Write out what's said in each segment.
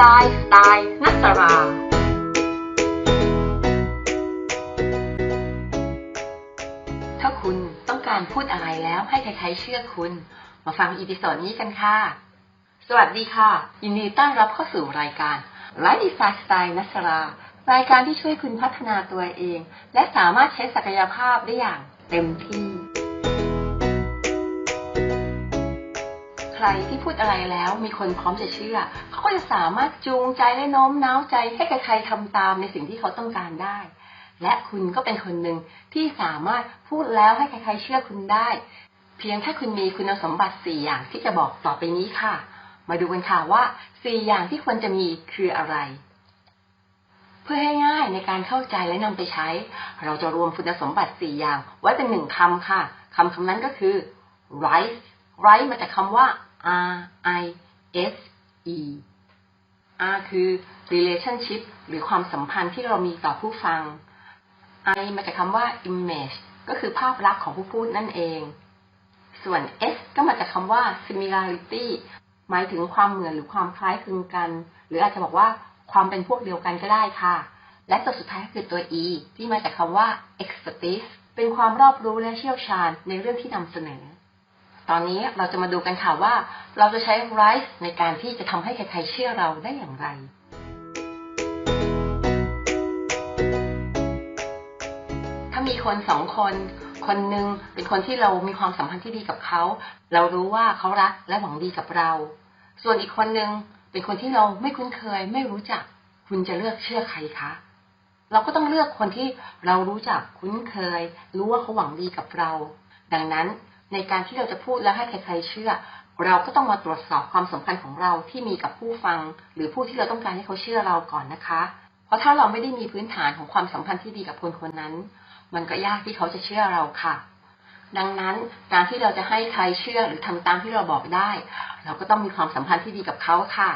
ไซน์สไตล์นัสราถ้าคุณต้องการพูดอะไรแล้วให้ใครๆเชื่อคุณ มาฟังอีพิโซดนี้กันค่ะ สวัสดีค่ะ ยินดีต้อนรับเข้าสู่รายการไลฟ์ดีไซน์สไตล์นัสรารายการที่ช่วยคุณพัฒนาตัวเอง และสามารถใช้ศักยภาพได้อย่างเต็มที่ ใครที่พูดอะไรแล้วมีคนพร้อมจะเชื่อ เขาก็จะสามารถจูงใจและโน้มน้าวใจให้ใครๆทำตามในสิ่งที่เขาต้องการได้ และคุณก็เป็นคนหนึ่งที่สามารถพูดแล้วให้ใครๆเชื่อคุณได้ เพียงแค่คุณมีคุณสมบัติสี่อย่างที่จะบอกต่อไปนี้ค่ะ มาดูกันค่ะว่าสี่อย่างที่ควรจะมีคืออะไร เพื่อให้ง่ายในการเข้าใจและนำไปใช้ เราจะรวมคุณสมบัติสี่อย่างไว้เป็นหนึ่งคำค่ะคำคำนั้นก็คือ right right มาจากคำว่า R I S E R คือ relationship หรือความสัมพันธ์ที่เรามีต่อผู้ฟัง I มาจากคำว่า image ก็คือภาพลักษณ์ของผู้พูดนั่นเอง ส่วน S ก็มาจากคำว่า similarity หมายถึงความเหมือนหรือความคล้ายคลึงกัน หรืออาจจะบอกว่าความเป็นพวกเดียวกันก็ได้ค่ะ และตัวสุดท้ายก็คือตัว E ที่มาจากคำว่า expertise เป็นความรอบรู้และเชี่ยวชาญในเรื่องที่นำเสนอ ตอนนี้เราจะมาดูกันค่ะว่า เราจะใช้ rise ในการที่จะทำให้ใครๆเชื่อเราได้อย่างไร ถ้ามีคนสองคน คนหนึ่งเป็นคนที่เรามีความสัมพันธ์ที่ดีกับเขา เรารู้ว่าเขารักและหวังดีกับเรา ส่วนอีกคนหนึ่งเป็นคนที่เราไม่คุ้นเคย ไม่รู้จัก คุณจะเลือกเชื่อใครคะเราก็ต้องเลือกคนที่เรารู้จักคุ้นเคย รู้ว่าเขาหวังดีกับเรา ดังนั้น ในการที่เราจะพูดแล้วให้ใครๆเชื่อ เราก็ต้องมาตรวจสอบความสัมพันธ์ของเราที่มีกับผู้ฟัง หรือผู้ที่เราต้องการให้เขาเชื่อเราก่อนนะคะ เพราะถ้าเราไม่ได้มีพื้นฐานของความสัมพันธ์ที่ดีกับคนคนนั้น มันก็ยากที่เขาจะเชื่อเราค่ะ ดังนั้นการที่เราจะให้ใครเชื่อหรือทำตามที่เราบอกได้ เราก็ต้องมีความสัมพันธ์ที่ดีกับเขาค่ะ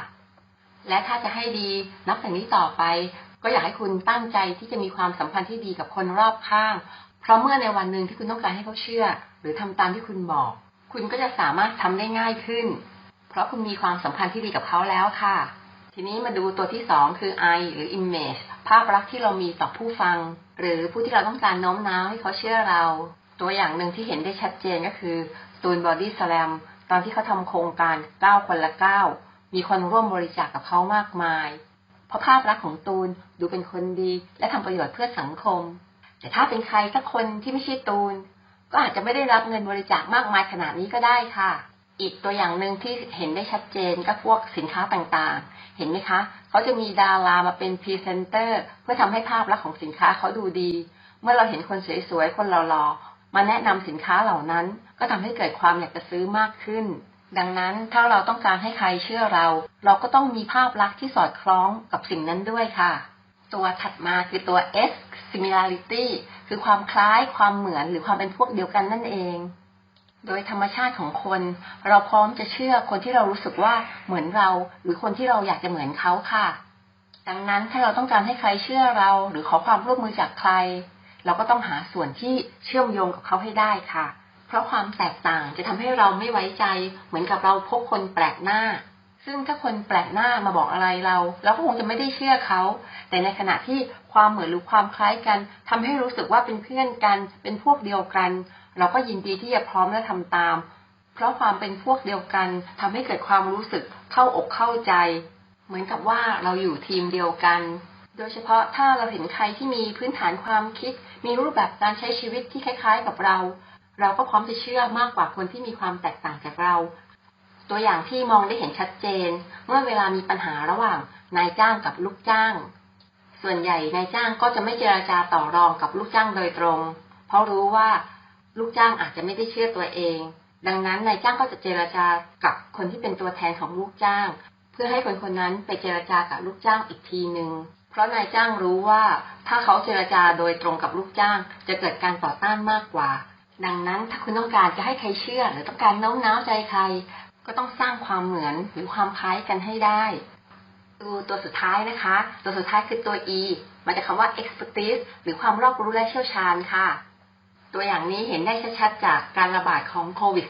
และถ้าจะให้ดีนับจากนี้ต่อไปก็อยากให้คุณตั้งใจที่จะมีความสัมพันธ์ที่ดีกับคนรอบข้าง เพราะเมื่อในวันหนึ่งที่คุณต้องการให้เขาเชื่อ หรือทำตามที่คุณบอก คุณก็จะสามารถทำได้ง่ายขึ้น เพราะคุณมีความสัมพันธ์ที่ดีกับเขาแล้วค่ะ ทีนี้มาดูตัวที่สองคือ I หรือ image ภาพลักษณ์ที่เรามีต่อผู้ฟัง หรือผู้ที่เราต้องการโน้มน้าวให้เขาเชื่อเรา ตัวอย่างหนึ่งที่เห็นได้ชัดเจนก็คือตูนบอดี้สแลมตอนที่เขาทำโครงการ 9 คนละ 9 มีคนร่วมบริจาคกกับเขามากมาย เพราะภาพลักษณ์ของตูนดูเป็นคนดีและทำประโยชน์เพื่อสังคม แต่ถ้าเป็นใครสักคนที่ไม่ใช่ตูน ก็อาจจะไม่ได้รับเงินบริจาคมากมายขนาดนี้ก็ได้ค่ะ อีกตัวอย่างหนึ่งที่เห็นได้ชัดเจนก็พวกสินค้าต่างๆ เห็นไหมคะเขาจะมีดารามาเป็นพรีเซนเตอร์ เพื่อทำให้ภาพลักษณ์ของสินค้าเขาดูดี เมื่อเราเห็นคนสวยๆคนหล่อๆมาแนะนำสินค้าเหล่านั้น ก็ทำให้เกิดความอยากจะซื้อมากขึ้นดังนั้นถ้าเราต้องการให้ใครเชื่อเรา เราก็ต้องมีภาพลักษณ์ที่สอดคล้องกับสิ่งนั้นด้วยค่ะ ตัวถัดมาคือตัว S similarity คือความคล้ายความเหมือนหรือความเป็นพวกเดียวกันนั่นเอง โดยธรรมชาติของคน เราพร้อมจะเชื่อคนที่เรารู้สึกว่าเหมือนเรา หรือคนที่เราอยากจะเหมือนเขาค่ะ ดังนั้นถ้าเราต้องการให้ใครเชื่อเรา หรือขอความร่วมมือจากใคร เราก็ต้องหาส่วนที่เชื่อมโยงกับเขาให้ได้ค่ะ เพราะความแตกต่างจะทำให้เราไม่ไว้ใจ เหมือนกับเราพบคนแปลกหน้า ซึ่งถ้าคนแปลกหน้ามาบอกอะไรเราเราก็คงจะไม่ได้เชื่อเขา แต่ในขณะที่ความเหมือนหรือความคล้ายกันทำให้รู้สึกว่าเป็นเพื่อนกัน เป็นพวกเดียวกัน เราก็ยินดีที่จะพร้อมและทำตาม เพราะความเป็นพวกเดียวกันทำให้เกิดความรู้สึกเข้าอกเข้าใจ เหมือนกับว่าเราอยู่ทีมเดียวกัน โดยเฉพาะถ้าเราเห็นใครที่มีพื้นฐานความคิด มีรูปแบบการใช้ชีวิตที่คล้าย ๆ กับเรา เราก็พร้อมจะเชื่อมากกว่าคนที่มีความแตกต่างจากเรา ตัวอย่างที่มองได้เห็นชัดเจน เมื่อเวลามีปัญหาระหว่างนายจ้างกับลูกจ้าง ส่วนใหญ่นายจ้างก็จะไม่เจราจาต่อรองกับลูกจ้างโดยตรง เพราะรู้ว่าลูกจ้างอาจจะไม่ได้เชื่อตัวเอง ดังนั้นนายจ้างก็จะเจราจากับคนที่เป็นตัวแทนของลูกจ้าง เพื่อให้คนคนนั้นไปเจราจากับลูกจ้างอีกทีหนึ่งเพราะนายจ้างรู้ว่าถ้าเขาเจราจาโดยตรงกับลูกจ้าง จะเกิดการต่อต้านมากกว่า ดังนั้นถ้าคุณต้องการจะให้ใครเชื่อ หรือต้องการโน้มน้าวใจใคร ก็ต้องสร้างความเหมือนหรือความคล้ายกันให้ได้ ดูตัวสุดท้ายนะคะ ตัวสุดท้ายคือตัว E มาจากคำว่า expertise หรือความรอบรู้และเชี่ยวชาญค่ะ ตัวอย่างนี้เห็นได้ชัดๆจากการระบาดของโควิด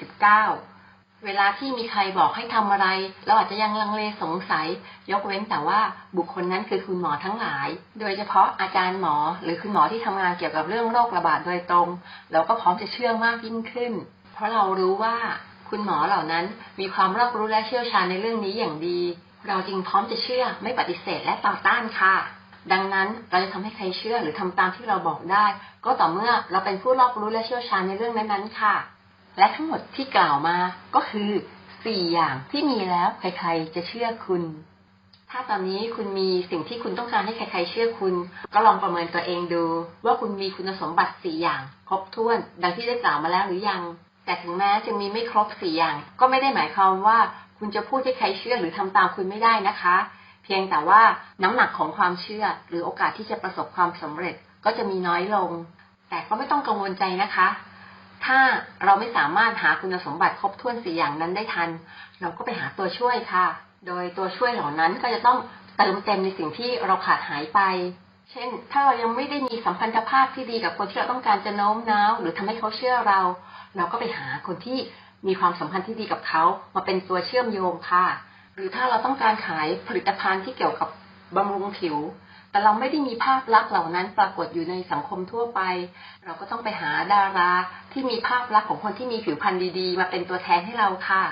-19 เวลาที่มีใครบอกให้ทำอะไร เราอาจจะยังลังเลสงสัย ยกเว้นแต่ว่าบุคคลนั้นคือคุณหมอทั้งหลาย โดยเฉพาะอาจารย์หมอ หรือคุณหมอที่ทำงานเกี่ยวกับเรื่องโรคระบาดโดยตรง เราก็พร้อมจะเชื่อมากยิ่งขึ้น เพราะเรารู้ว่า คุณหมอเหล่านั้นมีความรอบรู้และเชี่ยวชาญในเรื่องนี้อย่างดี เราจึงพร้อมจะเชื่อไม่ปฏิเสธและต่อต้านค่ะ ดังนั้นเราจะทำให้ใครเชื่อหรือทำตามที่เราบอกได้ ก็ต่อเมื่อเราเป็นผู้รอบรู้และเชี่ยวชาญในเรื่องนั้นๆค่ะ และทั้งหมดที่กล่าวมาก็คือสี่อย่างที่มีแล้วใครๆจะเชื่อคุณ ถ้าตอนนี้คุณมีสิ่งที่คุณต้องการให้ใครๆเชื่อคุณ ก็ลองประเมินตัวเองดู ว่าคุณมีคุณสมบัติสี่อย่าง ครบถ้วน ดังที่ได้กล่าวมาแล้วหรือยัง แต่ถึงแม้จะมีไม่ครบสี่อย่าง ก็ไม่ได้หมายความว่าคุณจะพูดให้ใครเชื่อหรือทำตามคุณไม่ได้นะคะ เพียงแต่ว่าน้ำหนักของความเชื่อ หรือโอกาสที่จะประสบความสำเร็จก็จะมีน้อยลง แต่ก็ไม่ต้องกังวลใจนะคะ ถ้าเราไม่สามารถหาคุณสมบัติครบถ้วนสี่อย่างนั้นได้ทัน เราก็ไปหาตัวช่วยค่ะ โดยตัวช่วยเหล่านั้นก็จะต้องเติมเต็มในสิ่งที่เราขาดหายไป เช่น ถ้าเรายังไม่ได้มีสัมพันธภาพที่ดีกับคนที่เราต้องการจะโน้มน้าว หรือทำให้เขาเชื่อเรา เราก็ไปหาคนที่มีความสัมพันธ์ที่ดีกับเขามาเป็นตัวเชื่อมโยงค่ะ หรือถ้าเราต้องการขายผลิตภัณฑ์ที่เกี่ยวกับบำรุงผิว แต่เราไม่ได้มีภาพลักษณ์เหล่านั้นปรากฏอยู่ในสังคมทั่วไป เราก็ต้องไปหาดาราที่มีภาพลักษณ์ของคนที่มีผิวพรรณดีๆ มาเป็นตัวแทนให้เราค่ะ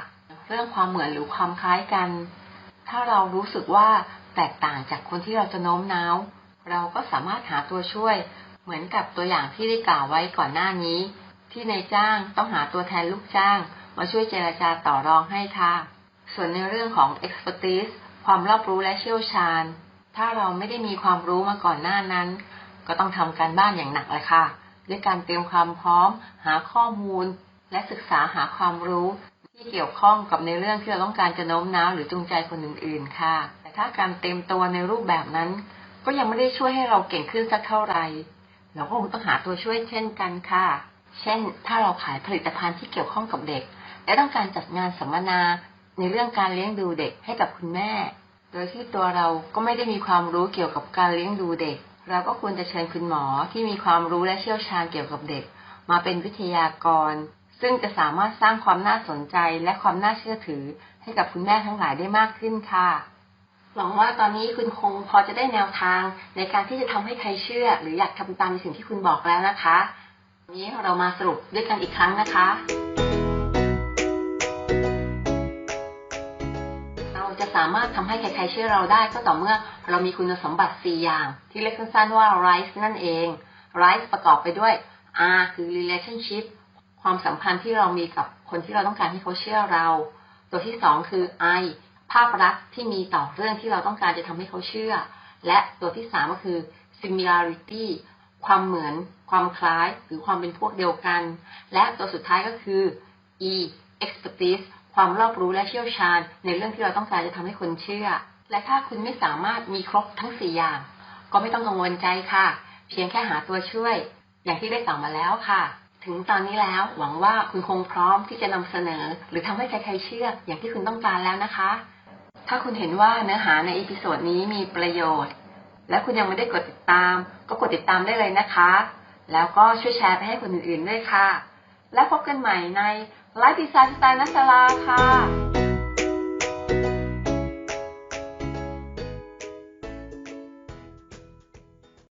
เรื่องความเหมือนหรือความคล้ายกัน ถ้าเรารู้สึกว่าแตกต่างจากคนที่เราจะโน้มน้าว เราก็สามารถหาตัวช่วย เหมือนกับตัวอย่างที่ได้กล่าวไว้ก่อนหน้านี้ ที่นายจ้างต้องหาตัวแทนลูกจ้าง มาช่วยเจรจาต่อรองให้ค่ะ ส่วนในเรื่องของ expertise ความรอบรู้และเชี่ยวชาญ ถ้าเราไม่ได้มีความรู้มาก่อนหน้านั้น ก็ต้องทำการบ้านอย่างหนักเลยค่ะ ด้วยการเตรียมความพร้อม หาข้อมูล และศึกษาหาความรู้ที่เกี่ยวข้องกับในเรื่องที่เราต้องการจะโน้มน้าวหรือจูงใจคนอื่นๆ ค่ะ แต่ถ้าการเตรียมตัวในรูปแบบนั้น ก็ยังไม่ได้ช่วยให้เราเก่งขึ้นสักเท่าไหร่เราก็คงต้องหาตัวช่วยเช่นกันค่ะ เช่น ถ้าเราขายผลิตภัณฑ์ที่เกี่ยวข้องกับเด็ก และต้องการจัดงานสัมมนาในเรื่องการเลี้ยงดูเด็กให้กับคุณแม่ โดยที่ตัวเราก็ไม่ได้มีความรู้เกี่ยวกับการเลี้ยงดูเด็ก เราก็ควรจะเชิญคุณหมอที่มีความรู้และเชี่ยวชาญเกี่ยวกับเด็ก มาเป็นวิทยากร ซึ่งจะสามารถสร้างความน่าสนใจและความน่าเชื่อถือให้กับคุณแม่ทั้งหลายได้มากขึ้นค่ะ หวังว่าตอนนี้คุณคงพอจะได้แนวทาง ในการที่จะทำให้ใครเชื่อ หรืออยากทำตามในสิ่งที่คุณบอกแล้วนะคะวันนี้เรามาสรุปด้วยกันอีกครั้งนะคะ เราจะสามารถทำให้ใครๆเชื่อเราได้ก็ต่อเมื่อ เรามีคุณสมบัติ 4 อย่าง ที่เรียกสั้นๆว่า RISE นั่นเอง RISE ประกอบไปด้วย R คือ relationship ความสัมพันธ์ที่เรามีกับคนที่เราต้องการให้เขาเชื่อเรา ตัวที่ 2 คือ I ภาพลักษณ์ที่มีต่อเรื่องที่เราต้องการจะทำให้เขาเชื่อ และตัวที่3ก็คือ similarity ความเหมือน ความคล้าย หรือความเป็นพวกเดียวกัน และตัวสุดท้ายก็คือ E expertise ความรอบรู้และเชี่ยวชาญ ในเรื่องที่เราต้องการจะทำให้คนเชื่อ และถ้าคุณไม่สามารถมีครบทั้ง4อย่าง ก็ไม่ต้องกังวลใจค่ะ เพียงแค่หาตัวช่วย อย่างที่ได้กล่าวมาแล้วค่ะ ถึงตอนนี้แล้วหวังว่าคุณคงพร้อมที่จะนำเสนอ หรือทำให้ใครๆเชื่อ อย่างที่คุณต้องการแล้วนะคะ ถ้าคุณเห็นว่าเนื้อหาในอีพิโซดนี้มีประโยชน์ และคุณยังไม่ได้กดติดตาม ก็กดติดตามได้เลยนะคะ แล้วก็ช่วยแชร์ไปให้คนอื่นๆด้วยค่ะ และพบกันใหม่ในไลฟ์ดีไซน์สไตล์นัสลาค่ะ